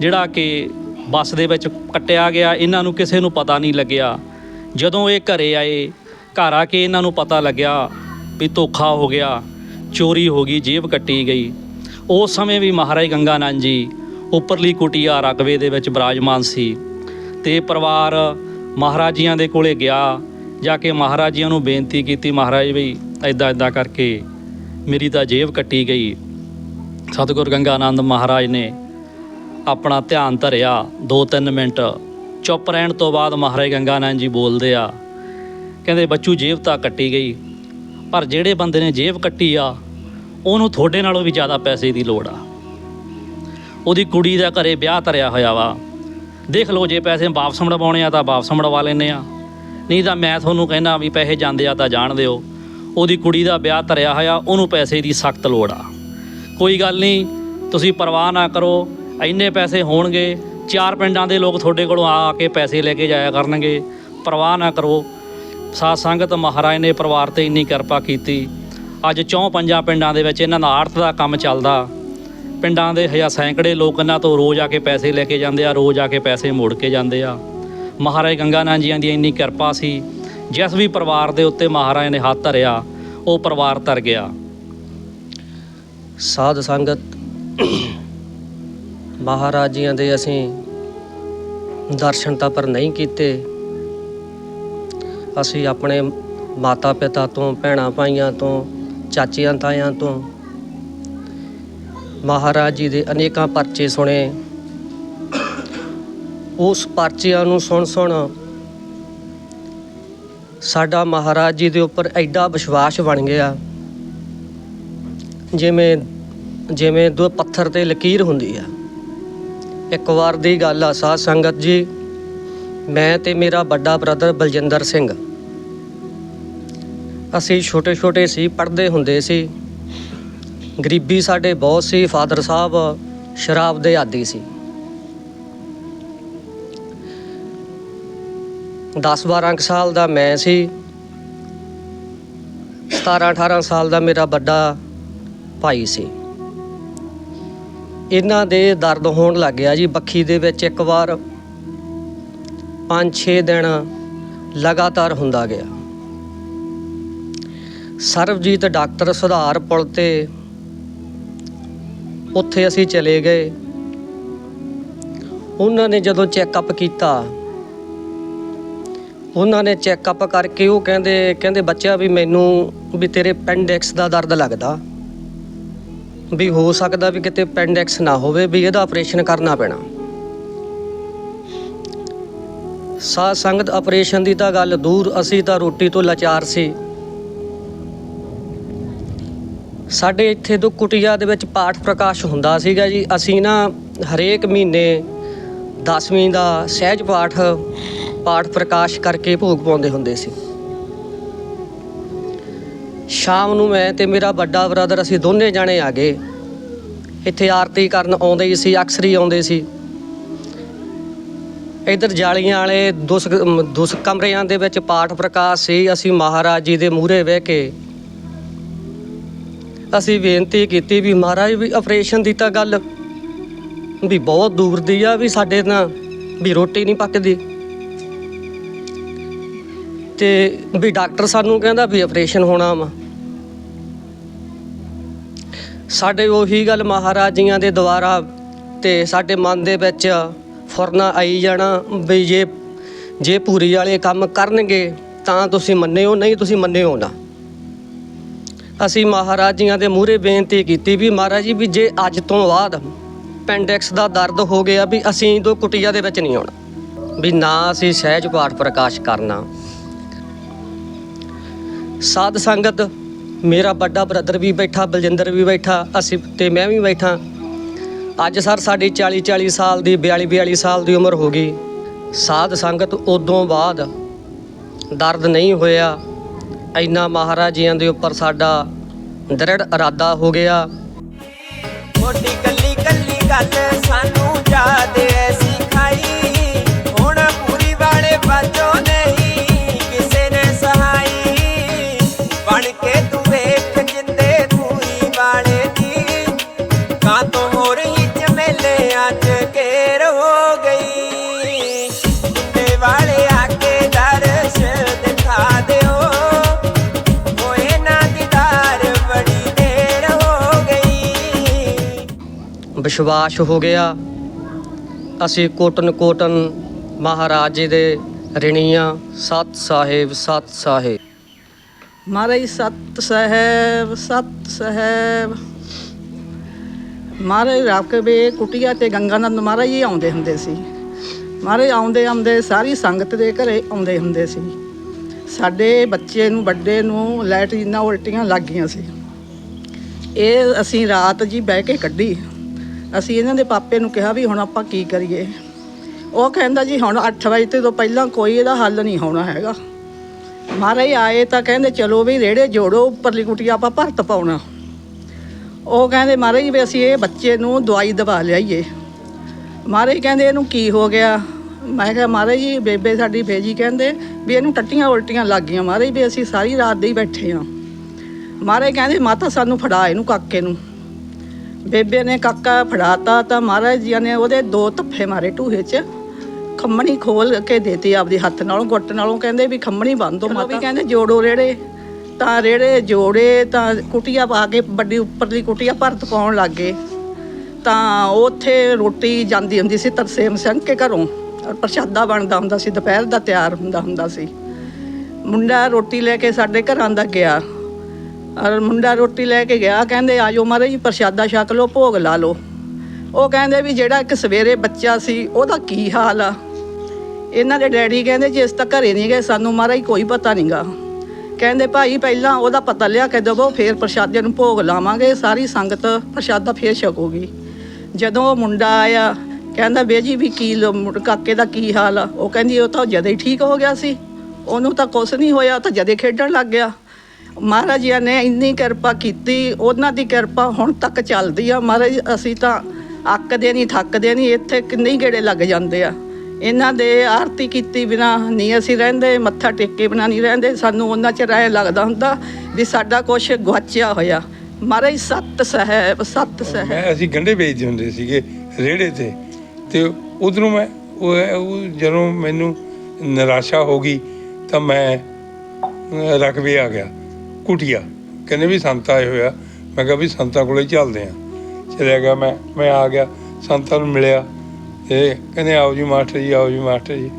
[SPEAKER 1] ਜਿਹੜਾ ਕਿ ਬੱਸ ਦੇ ਵਿੱਚ ਕੱਟਿਆ ਗਿਆ, ਇਹਨਾਂ ਨੂੰ ਕਿਸੇ ਨੂੰ ਪਤਾ ਨਹੀਂ ਲੱਗਿਆ। ਜਦੋਂ ਇਹ ਘਰੇ ਆਏ, ਘਰ ਆ ਕੇ ਇਹਨਾਂ ਨੂੰ ਪਤਾ ਲੱਗਿਆ ਵੀ ਧੋਖਾ ਹੋ ਗਿਆ, ਚੋਰੀ ਹੋ ਗਈ, ਜੇਬ ਕੱਟੀ ਗਈ। ਉਸ ਸਮੇਂ ਵੀ ਮਹਾਰਾਜ ਗੰਗਾ ਗੰਗਾਨੰਦ ਜੀ ਉੱਪਰਲੀ ਕੁਟੀਆ ਰਕਬੇ ਦੇ ਵਿੱਚ ਬਿਰਾਜਮਾਨ ਸੀ ਤੇ ਪਰਿਵਾਰ ਮਹਾਰਾਜੀਆਂ ਦੇ ਕੋਲੇ ਗਿਆ, ਜਾ ਕੇ ਮਹਾਰਾਜੀਆਂ ਨੂੰ ਬੇਨਤੀ ਕੀਤੀ, ਮਹਾਰਾਜ ਵੀ ਐਦਾਂ ਐਦਾਂ ਕਰਕੇ ਮੇਰੀ ਤਾਂ ਜੇਬ ਕੱਟੀ ਗਈ। ਸਤਿਗੁਰ ਗੰਗਾਨੰਦ ਮਹਾਰਾਜ ਨੇ ਆਪਣਾ ਧਿਆਨ ਧਰਿਆ 2-3 ਮਿੰਟ ਚੁੱਪ ਰਹਿਣ ਤੋਂ ਬਾਅਦ ਮਹਾਰਾਜ ਗੰਗਾਨੰਦ ਜੀ ਬੋਲਦੇ ਆ, ਕਹਿੰਦੇ ਬੱਚੂ ਜੇਬ ਤਾਂ ਕੱਟੀ ਗਈ। ਪਰ ਜਿਹੜੇ ਬੰਦੇ ਨੇ ਜੇਬ ਕੱਟੀ ਆ, ਉਹਨੂੰ ਤੁਹਾਡੇ ਨਾਲੋਂ ਵੀ ਜ਼ਿਆਦਾ ਪੈਸੇ ਦੀ ਲੋੜ ਆ। ਉਹਦੀ ਕੁੜੀ ਦਾ ਘਰੇ ਵਿਆਹ ਧਰਿਆ ਹੋਇਆ ਵਾ। ਦੇਖ ਲਓ, ਜੇ ਪੈਸੇ ਵਾਪਸ ਮੜਵਾਉਣੇ ਆ ਤਾਂ ਵਾਪਸ ਮੜਵਾ ਲੈਨੇ ਆ। ਨਹੀਂ ਤਾਂ ਮੈਂ ਤੁਹਾਨੂੰ ਕਹਿਣਾ ਵੀ ਪੈਸੇ ਜਾਂਦੇ ਆ ਤਾਂ ਜਾਣ ਦਿਓ। ਉਹਦੀ ਕੁੜੀ ਦਾ ਵਿਆਹ ਧਰਿਆ ਹੋਇਆ, ਉਹਨੂੰ ਪੈਸੇ ਦੀ ਸਖਤ ਲੋੜ ਆ। ਕੋਈ ਗੱਲ ਨਹੀਂ, ਤੁਸੀਂ ਪਰਵਾਹ ਨਾ ਕਰੋ। ਇੰਨੇ ਪੈਸੇ ਹੋਣਗੇ, ਚਾਰ ਪਿੰਡਾਂ ਦੇ ਲੋਕ ਤੁਹਾਡੇ ਕੋਲੋਂ ਆ ਕੇ ਪੈਸੇ ਲੈ ਕੇ ਜਾਇਆ ਕਰਨਗੇ। ਪਰਵਾਹ ਨਾ ਕਰੋ। ਸਾਧ ਸੰਗਤ ਮਹਾਰਾਜ ਨੇ ਪਰਿਵਾਰ ਤੇ ਇੰਨੀ ਕਿਰਪਾ ਕੀਤੀ। ਅੱਜ ਚੌਂ ਪੰਜਾਂ ਪਿੰਡਾਂ ਦੇ ਵਿੱਚ ਇਹਨਾਂ ਦਾ ਆੜਤ ਦਾ ਕੰਮ ਚੱਲਦਾ। ਪਿੰਡਾਂ ਦੇ ਹਜ਼ਾਰ ਸੈਂਕੜੇ ਲੋਕ ਇਹਨਾਂ ਤੋਂ ਰੋਜ਼ ਆ ਕੇ ਪੈਸੇ ਲੈ ਕੇ ਜਾਂਦੇ ਆ, ਰੋਜ਼ ਆ ਕੇ ਪੈਸੇ ਮੋੜ ਕੇ ਜਾਂਦੇ ਆ। ਮਹਾਰਾਜ ਗੰਗਾ ਗੰਗਾਨੰਦ ਜੀਆਂ ਦੀ ਇੰਨੀ ਕਿਰਪਾ ਸੀ, ਜਿਸ ਵੀ ਪਰਿਵਾਰ ਦੇ ਉੱਤੇ ਮਹਾਰਾਜ ਨੇ ਹੱਥ ਧਰਿਆ, ਉਹ ਪਰਿਵਾਰ ਤਰ ਗਿਆ।
[SPEAKER 8] ਸਾਧ ਸੰਗਤ, ਮਹਾਰਾਜ ਜੀਆਂ ਦੇ ਅਸੀਂ ਦਰਸ਼ਨ ਤਾਂ ਪਰ ਨਹੀਂ ਕੀਤੇ। ਅਸੀਂ ਆਪਣੇ ਮਾਤਾ ਪਿਤਾ ਤੋਂ, ਭੈਣਾਂ ਭਾਈਆਂ ਤੋਂ, ਚਾਚਿਆਂ ਤਾਇਆਂ ਤੋਂ ਮਹਾਰਾਜ ਜੀ ਦੇ ਅਨੇਕਾਂ ਪਰਚੇ ਸੁਣੇ। ਉਸ ਪਰਚਿਆਂ ਨੂੰ ਸੁਣ ਸੁਣ ਸਾਡਾ ਮਹਾਰਾਜ ਜੀ ਦੇ ਉੱਪਰ ਐਡਾ ਵਿਸ਼ਵਾਸ ਬਣ ਗਿਆ। ਜਿਵੇਂ ਜਿਵੇਂ ਦੋ ਪੱਥਰ ਤੇ ਲਕੀਰ ਹੁੰਦੀ ਆ। ਇੱਕ ਵਾਰ ਦੀ ਗੱਲ ਆ ਸਾਧ ਸੰਗਤ ਜੀ। ਮੈਂ ਤੇ ਮੇਰਾ ਵੱਡਾ ਬ੍ਰਦਰ ਬਲਜਿੰਦਰ ਸਿੰਘ। ਅਸੀਂ ਛੋਟੇ ਛੋਟੇ ਸੀ, ਪੜ੍ਹਦੇ ਹੁੰਦੇ ਸੀ। ਗਰੀਬੀ ਸਾਡੇ ਬਹੁਤ ਸੀ, ਫਾਦਰ ਸਾਹਿਬ ਸ਼ਰਾਬ ਦੇ ਆਦੀ ਸੀ। 10-12 ਸਾਲ ਦਾ ਮੈਂ ਸੀ। 17-18 ਸਾਲ ਦਾ ਮੇਰਾ ਵੱਡਾ ਭਾਈ ਸੀ। ਇਹਨਾਂ ਦੇ ਦਰਦ ਹੋਣ ਲੱਗ ਗਿਆ ਜੀ, ਬੱਖੀ ਦੇ ਵਿੱਚ ਇੱਕ ਵਾਰ 5-6 ਦਿਨ ਲਗਾਤਾਰ ਹੁੰਦਾ ਗਿਆ। ਸਰਬਜੀਤ ਡਾਕਟਰ ਸੁਧਾਰ ਪੁਲ ਤੇ ਉੱਥੇ ਅਸੀਂ ਚਲੇ ਗਏ। ਉਹਨਾਂ ਨੇ ਜਦੋਂ ਚੈੱਕਅਪ ਕੀਤਾ, ਉਹਨਾਂ ਨੇ ਚੈੱਕਅਪ ਕਰਕੇ ਉਹ ਕਹਿੰਦੇ ਕਹਿੰਦੇ ਬੱਚਾ ਵੀ ਮੈਨੂੰ ਵੀ ਤੇਰੇ ਪੈਂਡੈਕਸ ਦਾ ਦਰਦ ਲੱਗਦਾ। ਵੀ ਹੋ ਸਕਦਾ ਵੀ ਕਿਤੇ ਪੈਂਡੈਕਸ ਨਾ ਹੋਵੇ, ਵੀ ਇਹਦਾ ਆਪਰੇਸ਼ਨ ਕਰਨਾ ਪੈਣਾ। ਸਾਧ ਸੰਗਤ ਆਪਰੇਸ਼ਨ ਦੀ ਤਾਂ ਗੱਲ ਦੂਰ, ਅਸੀਂ ਤਾਂ ਰੋਟੀ ਤੋਂ ਲਾਚਾਰ ਸੀ। ਸਾਡੇ ਇੱਥੇ ਤੋਂ ਕੁਟਿਆ ਦੇ ਵਿੱਚ ਪਾਠ ਪ੍ਰਕਾਸ਼ ਹੁੰਦਾ ਸੀਗਾ ਜੀ। ਅਸੀਂ ਨਾ ਹਰੇਕ ਮਹੀਨੇ 10ਵੀਂ ਦਾ ਸਹਿਜ ਪਾਠ ਪਾਠ ਪ੍ਰਕਾਸ਼ ਕਰਕੇ ਭੋਗ ਪਾਉਂਦੇ ਹੁੰਦੇ ਸੀ। ਸ਼ਾਮ ਨੂੰ ਮੈਂ ਤੇ ਮੇਰਾ ਵੱਡਾ ਬ੍ਰਦਰ, ਅਸੀਂ ਦੋਨੇ ਜਾਣੇ ਆ ਗਏ। ਇੱਥੇ ਆਰਤੀ ਕਰਨ ਆਉਂਦੇ ਹੀ ਸੀ, ਅਕਸਰ ਹੀ ਆਉਂਦੇ ਸੀ। ਇਧਰ ਜਾਲੀਆਂ ਵਾਲੇ ਦੁਸ ਦੁਸ ਕਮਰਿਆਂ ਦੇ ਵਿੱਚ ਪਾਠ ਪ੍ਰਕਾਸ਼ ਸੀ। ਅਸੀਂ ਮਹਾਰਾਜ ਜੀ ਦੇ ਮੂਹਰੇ ਬਹਿ ਕੇ ਅਸੀਂ ਬੇਨਤੀ ਕੀਤੀ ਵੀ ਮਹਾਰਾਜ ਵੀ ਆਪਰੇਸ਼ਨ ਦੀ ਤਾਂ ਗੱਲ ਵੀ ਬਹੁਤ ਦੂਰ ਦੀ ਆ, ਵੀ ਸਾਡੇ ਨਾਲ ਵੀ ਰੋਟੀ ਨਹੀਂ ਪੱਕਦੀ। ਤੇ ਵੀ ਡਾਕਟਰ ਸਾਨੂੰ ਕਹਿੰਦਾ ਵੀ ਆਪਰੇਸ਼ਨ ਹੋਣਾ ਵਾ। ਸਾਡੇ ਉਹੀ ਗੱਲ ਮਹਾਰਾਜੀਆਂ ਦੇ ਦੁਆਰਾ ਤੇ ਸਾਡੇ ਮਨ ਦੇ ਵਿੱਚ ਫੁਰਨਾ ਆਈ ਜਾਣਾ ਵੀ ਜੇ ਜੇ ਪੂਰੀ ਵਾਲੇ ਕੰਮ ਕਰਨਗੇ, ਤਾਂ ਤੁਸੀਂ ਮੰਨਿਓ, ਨਹੀਂ ਤੁਸੀਂ ਮੰਨਿਓ ਨਾ। ਅਸੀਂ ਮਹਾਰਾਜ ਜੀਆਂ ਦੇ ਮੂਹਰੇ ਬੇਨਤੀ ਕੀਤੀ ਵੀ ਮਹਾਰਾਜ ਜੀ ਵੀ ਜੇ ਅੱਜ ਤੋਂ ਬਾਅਦ ਪੈਂਡੈਕਸ ਦਾ ਦਰਦ ਹੋ ਗਿਆ ਵੀ ਅਸੀਂ ਦੋ ਕੁਟੀਆ ਦੇ ਵਿੱਚ ਨਹੀਂ ਆਉਣਾ, ਵੀ ਨਾ ਅਸੀਂ ਸਹਿਜ ਪਾਠ ਪ੍ਰਕਾਸ਼ ਕਰਨਾ। ਸਾਧ ਸੰਗਤ, ਮੇਰਾ ਵੱਡਾ ਬ੍ਰਦਰ ਵੀ ਬੈਠਾ, ਬਲਜਿੰਦਰ ਵੀ ਬੈਠਾ, ਅਸੀਂ ਤੇ ਮੈਂ ਵੀ ਬੈਠਾ। ਅੱਜ ਸਰ ਸਾਡੀ 40 40 ਸਾਲ ਦੀ 42 42 ਸਾਲ ਦੀ ਉਮਰ ਹੋ ਗਈ। ਸਾਧ ਸੰਗਤ ਉਦੋਂ ਬਾਅਦ ਦਰਦ ਨਹੀਂ ਹੋਇਆ। ਇੰਨਾ ਮਹਾਰਾਜਿਆਂ ਦੇ ਉੱਪਰ ਸਾਡਾ ਦ੍ਰਿੜ ਇਰਾਦਾ ਹੋ ਗਿਆ।
[SPEAKER 5] ਮੋਟੀ ਕੱਲੀ ਕੱਲੀ ਗੱਲ ਸਾਨੂੰ ਯਾਦ ਐ ਸਿਖਾਈ
[SPEAKER 8] ਵਿਸ਼ਵਾਸ ਹੋ ਗਿਆ। ਅਸੀਂ ਕੋਟਨ ਕੋਟਨ ਮਹਾਰਾਜ ਜੀ ਦੇ ਰਿਣੀਆਂ, ਸਤ ਸਾਹਿਬ ਸਤ ਸਾਹਿਬ।
[SPEAKER 9] ਮਹਾਰਾਜ ਸਤ ਸਾਹਿਬ ਸਤ ਸਾਹਿਬ। ਮਹਾਰਾਜ ਰਾਕਵੇ ਕੁਟੀਆ ਤੇ ਗੰਗਾਨੰਦ ਮਹਾਰਾਜ ਹੀ ਆਉਂਦੇ ਹੁੰਦੇ ਸੀ। ਮਹਾਰਾਜ ਆਉਂਦੇ ਆਉਂਦੇ ਸਾਰੀ ਸੰਗਤ ਦੇ ਘਰੇ ਆਉਂਦੇ ਹੁੰਦੇ ਸੀ। ਸਾਡੇ ਬੱਚੇ ਨੂੰ, ਵੱਡੇ ਨੂੰ ਲੈਟਰੀਨਾਂ ਉਲਟੀਆਂ ਲੱਗ ਗਈਆਂ ਸੀ। ਇਹ ਅਸੀਂ ਰਾਤ ਜੀ ਬਹਿ ਕੇ ਕੱਢੀ। ਅਸੀਂ ਇਹਨਾਂ ਦੇ ਪਾਪੇ ਨੂੰ ਕਿਹਾ ਵੀ ਹੁਣ ਆਪਾਂ ਕੀ ਕਰੀਏ। ਉਹ ਕਹਿੰਦਾ ਜੀ ਹੁਣ 8 ਵਜੇ ਤੋਂ ਪਹਿਲਾਂ ਕੋਈ ਇਹਦਾ ਹੱਲ ਨਹੀਂ ਹੋਣਾ ਹੈਗਾ। ਮਹਾਰਾਜ ਆਏ ਤਾਂ ਕਹਿੰਦੇ ਚਲੋ ਵੀ ਰੇੜੇ ਜੋੜੋ, ਉੱਪਰਲੀ ਕੁਟੀ ਆਪਾਂ ਭਰਤ ਪਾਉਣਾ। ਉਹ ਕਹਿੰਦੇ ਮਹਾਰਾਜ ਜੀ ਵੀ ਅਸੀਂ ਇਹ ਬੱਚੇ ਨੂੰ ਦਵਾਈ ਦਵਾ ਲਿਆਈਏ। ਮਹਾਰਾਜ ਕਹਿੰਦੇ ਇਹਨੂੰ ਕੀ ਹੋ ਗਿਆ? ਮੈਂ ਕਿਹਾ ਮਹਾਰਾਜ ਜੀ, ਬੇਬੇ ਸਾਡੀ ਫੇਜੀ ਕਹਿੰਦੇ ਵੀ ਇਹਨੂੰ ਟੱਟੀਆਂ ਉਲਟੀਆਂ ਲੱਗ ਗਈਆਂ। ਮਹਾਰਾਜ ਵੀ ਅਸੀਂ ਸਾਰੀ ਰਾਤ ਦੇ ਹੀ ਬੈਠੇ ਹਾਂ। ਮਹਾਰਾਜ ਕਹਿੰਦੇ ਮਾਤਾ ਸਾਨੂੰ ਫੜਾ ਇਹਨੂੰ ਕਾਕੇ ਨੂੰ। ਬੇਬੇ ਨੇ ਕਾਕਾ ਫੜਾਤਾ ਤਾਂ ਮਹਾਰਾਜ ਜੀ ਨੇ ਉਹਦੇ ਦੋ ਧੱਫੇ ਮਾਰੇ ਟੂਹੇ 'ਚ। ਖੰਮਣੀ ਖੋਲ ਕੇ ਦੇਤੀ ਆਪਦੇ ਹੱਥ ਨਾਲੋਂ ਗੁੱਟ ਨਾਲੋਂ। ਕਹਿੰਦੇ ਵੀ ਖੰਮਣੀ ਬੰਦ ਦੋ ਮਾਤਾ ਵੀ ਕਹਿੰਦੇ ਜੋੜੋ ਰੇੜੇ। ਤਾਂ ਰੇੜੇ ਜੋੜੇ ਤਾਂ ਕੁਟੀਆਂ ਪਾ ਕੇ ਵੱਡੀ ਉੱਪਰਲੀ ਕੁਟੀਆਂ ਭਰਤ ਪਾਉਣ ਲੱਗੇ। ਤਾਂ ਉੱਥੇ ਰੋਟੀ ਜਾਂਦੀ ਹੁੰਦੀ ਸੀ ਤਰਸੇਮ ਸਿੰਘ ਕੇ ਘਰੋਂ। ਪ੍ਰਸ਼ਾਦਾ ਬਣਦਾ ਹੁੰਦਾ ਸੀ ਦੁਪਹਿਰ ਦਾ ਤਿਆਰ ਹੁੰਦਾ ਹੁੰਦਾ ਸੀ। ਮੁੰਡਾ ਰੋਟੀ ਲੈ ਕੇ ਸਾਡੇ ਘਰਾਂ ਦਾ ਗਿਆ। ਔਰ ਮੁੰਡਾ ਰੋਟੀ ਲੈ ਕੇ ਗਿਆ, ਕਹਿੰਦੇ ਆਜੋ ਮਹਾਰਾਜ ਜੀ, ਪ੍ਰਸ਼ਾਦਾ ਛਕ ਲਓ, ਭੋਗ ਲਾ ਲਓ। ਉਹ ਕਹਿੰਦੇ ਵੀ ਜਿਹੜਾ ਇੱਕ ਸਵੇਰੇ ਬੱਚਾ ਸੀ, ਉਹਦਾ ਕੀ ਹਾਲ ਆ? ਇਹਨਾਂ ਦੇ ਡੈਡੀ ਕਹਿੰਦੇ ਜੇ, ਇਸ ਤੱਕ ਘਰੇ ਨਹੀਂ ਗਏ, ਸਾਨੂੰ ਮਹਾਰਾਜ ਕੋਈ ਪਤਾ ਨਹੀਂਗਾ ਕਹਿੰਦੇ ਭਾਈ ਪਹਿਲਾਂ ਉਹਦਾ ਪਤਾ ਲਿਆ ਕੇ ਦਵੋ, ਫੇਰ ਪ੍ਰਸ਼ਾਦੇ ਨੂੰ ਭੋਗ ਲਾਵਾਂਗੇ, ਸਾਰੀ ਸੰਗਤ ਪ੍ਰਸ਼ਾਦਾ ਫੇਰ ਛਕੂਗੀ। ਜਦੋਂ ਉਹ ਮੁੰਡਾ ਆਇਆ, ਕਹਿੰਦਾ ਬੇਜੀ ਵੀ ਕੀ ਲੋ- ਕਾਕੇ ਦਾ ਕੀ ਹਾਲ ਆ? ਉਹ ਕਹਿੰਦੀ, ਉਹ ਤਾਂ ਜਦੇ ਹੀ ਠੀਕ ਹੋ ਗਿਆ ਸੀ। ਉਹਨੂੰ ਤਾਂ ਕੁਛ ਨਹੀਂ ਹੋਇਆ, ਉਹ ਤਾਂ ਜਦੇ ਖੇਡਣ ਲੱਗ ਗਿਆ। ਮਹਾਰਾਜ ਜੀ ਨੇ ਇੰਨੀ ਕਿਰਪਾ ਕੀਤੀ ਉਹਨਾਂ ਦੀ ਕਿਰਪਾ ਹੁਣ ਤੱਕ ਚੱਲਦੀ ਆ। ਮਹਾਰਾਜ ਅਸੀਂ ਤਾਂ ਅੱਕਦੇ ਨਹੀਂ ਥੱਕਦੇ ਨਹੀਂ ਇੱਥੇ ਕਿੰਨੇ ਹੀ ਗੇੜੇ ਲੱਗ ਜਾਂਦੇ ਆ। ਇਹਨਾਂ ਦੇ ਆਰਤੀ ਕੀਤੀ ਬਿਨਾ ਨਹੀਂ ਅਸੀਂ ਰਹਿੰਦੇ ਮੱਥਾ ਟੇਕੇ ਬਿਨਾ ਨਹੀਂ ਰਹਿੰਦੇ। ਸਾਨੂੰ ਉਹਨਾਂ ਚ ਰਹਿ ਲੱਗਦਾ ਹੁੰਦਾ ਵੀ ਸਾਡਾ ਕੁਛ ਗੁਆਚਿਆ ਹੋਇਆ। ਮਹਾਰਾਜ ਸਤ ਸਹਿਬ ਸਤ ਸਹਿਬ।
[SPEAKER 10] ਮੈਂ ਅਸੀਂ ਗੰਢੇ ਵੇਚਦੇ ਹੁੰਦੇ ਸੀਗੇ ਰੇੜੇ ਤੇ। ਤੇ ਉਧਰੋਂ ਮੈਂ ਉਹ ਜਦੋਂ ਮੈਨੂੰ ਨਿਰਾਸ਼ਾ ਹੋ ਗਈ ਤਾਂ ਮੈਂ ਰਕਬੇ ਆ ਗਿਆ। ਕੁਟਿਆ। ਕਹਿੰਦੇ ਵੀ ਸੰਤ ਆਏ ਹੋਇਆ ਮੈਂ ਕਿਹਾ ਵੀ ਸੰਤਾਂ ਕੋਲੇ ਚੱਲਦੇ ਆ। ਚਲਿਆ ਗਿਆ ਮੈਂ ਮੈਂ ਆ ਗਿਆ। ਸੰਤਾਂ ਨੂੰ ਮਿਲਿਆ। ਤੇ ਕਹਿੰਦੇ ਆਓ ਜੀ ਮਾਸਟਰ ਜੀ ਆਓ ਜੀ ਮਾਸਟਰ ਜੀ।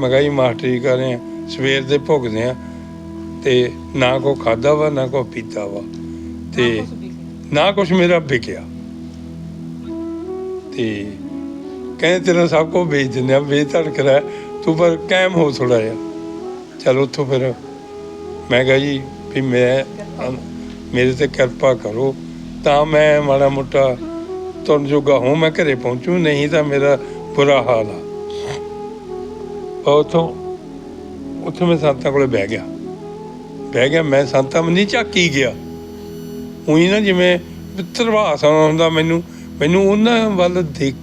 [SPEAKER 10] ਮੈਂ ਕਿਹਾ ਜੀ ਮਾਸਟਰ ਜੀ ਕਰ ਰਹੇ ਆ ਸਵੇਰ ਦੇ ਭੁਗਦੇ ਆ। ਤੇ ਨਾ ਕੋ ਖਾਦਾ ਵਾ ਨਾ ਕੋ ਪੀਤਾ ਵਾ। ਤੇ ਨਾ ਕੁਛ ਮੇਰਾ ਵਿਕਿਆ। ਤੇ ਕਹਿੰਦੇ ਤੇਰਾ ਸਭ ਕੁਝ ਵੇਚ ਦਿੰਦੇ ਆ। ਵੇਚ ਧੜਕ ਰਿਹਾ। ਤੂੰ ਪਰ ਕਾਇਮ ਹੋ ਥੋੜਾ ਜਿਹਾ। ਚਲ ਉੱਥੋਂ ਫਿਰ ਮੈਂ ਕਿਹਾ ਜੀ ਵੀ ਮੈਂ ਮੇਰੇ ਤੇ ਕਿਰਪਾ ਕਰੋ, ਤਾਂ ਮੈਂ ਮਾੜਾ ਮੋਟਾ ਤੁਰਨ ਜੋਗਾ ਹਾਂ ਮੈਂ ਘਰੇ ਪਹੁੰਚੂ, ਨਹੀਂ ਤਾਂ ਮੇਰਾ ਬੁਰਾ ਹਾਲ ਆ। ਉਹ ਉੱਥੋਂ ਮੈਂ ਸੰਤਾਂ ਕੋਲੇ ਬਹਿ ਗਿਆ। ਬਹਿ ਗਿਆ, ਮੈਂ ਸੰਤਾਂ ਨੂੰ ਨਹੀਂ ਝਾਕੀ ਗਿਆ। ਉਹੀ ਨਾ ਜਿਵੇਂ ਤਰਵਾਸ ਆਉਂਦਾ ਹੁੰਦਾ ਮੈਨੂੰ ਮੈਨੂੰ ਉਹਨਾਂ ਵੱਲ ਦੇਖ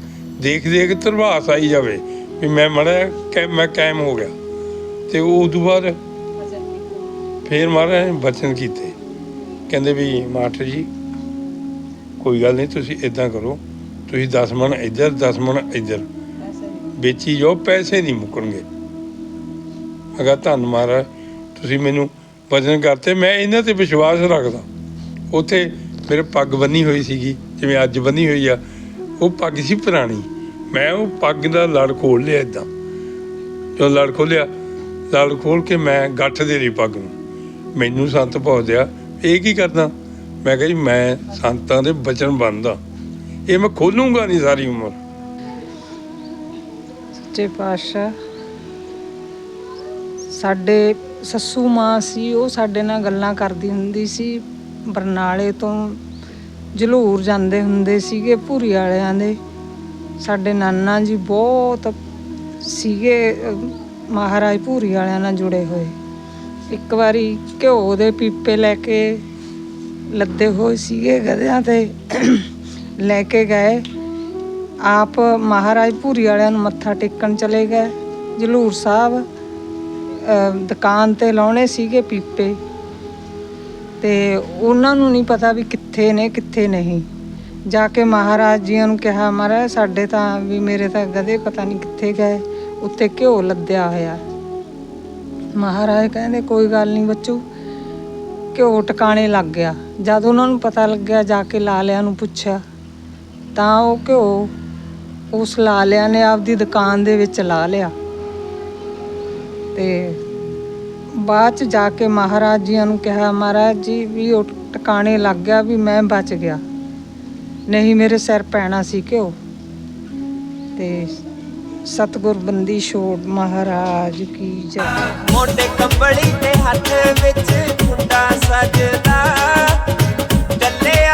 [SPEAKER 10] ਦੇਖ ਦੇਖ ਤਰਵਾਸ ਆਈ ਜਾਵੇ, ਵੀ ਮੈਂ ਮੜਾ ਕਿ ਮੈਂ ਕਾਇਮ ਹੋ ਗਿਆ। ਤੇ ਉਹ ਤੋਂ ਬਾਅਦ ਫੇਰ ਮਹਾਰਾਜ ਨੇ ਬਚਨ ਕੀਤੇ। ਕਹਿੰਦੇ ਵੀ ਮਾਸਟਰ ਜੀ, ਕੋਈ ਗੱਲ ਨਹੀਂ, ਤੁਸੀਂ ਇਦਾਂ ਕਰੋ। ਤੁਸੀਂ 10 ਮਣ ਇੱਧਰ 10 ਮਣ ਇੱਧਰ। ਵੇਚੀ ਜੋ ਪੈਸੇ ਨਹੀਂ ਮੁੱਕਣਗੇ। ਮੈਂ ਧੰਨ ਮਹਾਰਾਜ, ਤੁਸੀਂ ਮੈਨੂੰ ਵਚਨ ਕਰਤੇ। ਮੈਂ ਇਹਨਾਂ ਤੇ ਵਿਸ਼ਵਾਸ ਰੱਖਦਾ। ਉੱਥੇ ਮੇਰੇ ਪੱਗ ਬੰਨੀ ਹੋਈ ਸੀਗੀ, ਜਿਵੇਂ ਅੱਜ ਬੰਨੀ ਹੋਈ ਆ। ਉਹ ਪੱਗ ਸੀ ਪੁਰਾਣੀ। ਮੈਂ ਉਹ ਪੱਗ ਦਾ ਲੜ ਖੋਲ ਲਿਆ ਇਦਾਂ ਜੋ ਲੜ ਖੋਲਿਆ ਲੜ ਖੋਲ ਕੇ ਮੈਂ ਗੱਠ ਦੇ ਲਈ ਪੱਗ ਨੂੰ। ਮੈਨੂੰ ਸੰਤ ਪੁੱਛਦਿਆ ਇਹ ਕੀ ਕਰਦਾ? ਮੈਂ ਕਿਹਾ ਜੀ, ਮੈਂ ਸੰਤਾਂ ਦੇ ਬਚਨ ਬਣਦਾ। ਇਹ ਮੈਂ ਖੋਲੂੰਗਾ ਨਹੀਂ ਸਾਰੀ ਉਮਰ।
[SPEAKER 11] ਸੱਚੇ ਪਾਤਸ਼ਾਹ, ਸਾਡੇ ਸੱਸੂ ਮਾਂ ਸੀ, ਉਹ ਸਾਡੇ ਨਾਲ ਗੱਲਾਂ ਕਰਦੀ ਹੁੰਦੀ ਸੀ, ਬਰਨਾਲੇ ਤੋਂ ਜਲੂਰ ਜਾਂਦੇ ਹੁੰਦੇ ਸੀਗੇ ਭੂਰੀ ਵਾਲਿਆਂ ਦੇ। ਸਾਡੇ ਨਾਨਾ ਜੀ ਬਹੁਤ ਸੀਗੇ ਮਹਾਰਾਜ ਭੂਰੀ ਵਾਲਿਆਂ ਨਾਲ ਜੁੜੇ ਹੋਏ। ਇੱਕ ਵਾਰੀ ਘਿਓ ਦੇ ਪੀਪੇ ਲੈ ਕੇ ਲੱਦੇ ਹੋਏ ਸੀਗੇ ਗਧਿਆਂ ਤੇ, ਲੈ ਕੇ ਗਏ। ਆਪ ਮਹਾਰਾਜ ਭੂਰੀ ਵਾਲਿਆਂ ਨੂੰ ਮੱਥਾ ਟੇਕਣ ਚਲੇ ਗਏ। ਜਲੂਰ ਸਾਹਿਬ ਦੁਕਾਨ ਤੇ ਲਾਉਣੇ ਸੀਗੇ ਪੀਪੇ। ਤੇ ਉਹਨਾਂ ਨੂੰ ਨਹੀਂ ਪਤਾ ਵੀ ਕਿੱਥੇ ਨੇ, ਕਿੱਥੇ ਨਹੀਂ। ਜਾ ਕੇ ਮਹਾਰਾਜ ਜੀਆਂ ਨੂੰ ਕਿਹਾ, ਮਹਾਰਾਜ, ਸਾਡੇ ਤਾਂ ਵੀ ਮੇਰੇ ਤਾਂ ਗਧੇ ਪਤਾ ਨਹੀਂ ਕਿੱਥੇ ਗਏ। ਉੱਤੇ ਘਿਓ ਲੱਦਿਆ ਹੋਇਆ। ਮਹਾਰਾਜ ਕਹਿੰਦੇ, ਕੋਈ ਗੱਲ ਨਹੀਂ ਬੱਚੂ। ਘਿਓ ਟਿਕਾਣੇ ਲੱਗ ਗਿਆ। ਜਦ ਉਹਨਾਂ ਨੂੰ ਪਤਾ ਲੱਗਿਆ, ਜਾ ਕੇ ਲਾਲਿਆਂ ਨੂੰ ਪੁੱਛਿਆ, ਤਾਂ ਉਹ ਘਿਓ ਉਸ ਲਾਲਿਆਂ ਨੇ ਆਪਦੀ ਦੁਕਾਨ ਦੇ ਵਿੱਚ ਲਾ ਲਿਆ। ਤੇ ਬਾਅਦ ਚ ਜਾ ਕੇ ਮਹਾਰਾਜ ਜੀਆਂ ਨੂੰ ਕਿਹਾ, ਮਹਾਰਾਜ ਜੀ, ਵੀ ਉਹ ਟਿਕਾਣੇ ਲੱਗ ਗਿਆ, ਵੀ ਮੈਂ ਬਚ ਗਿਆ। ਨਹੀਂ ਮੇਰੇ ਸਿਰ ਪੈਣਾ ਸੀ ਘਿਓ। ਤੇ ਸਤਗੁਰ ਬੰਦੀ ਛੋੜ ਮਹਾਰਾਜ ਕੀ ਜੈ।
[SPEAKER 5] ਮੋਟੇ ਕੰਬੜੀ ਤੇ ਹੱਥ ਵਿੱਚ ਖੁੰਡਾ ਸਜਦਾ। ਡੱਲੇ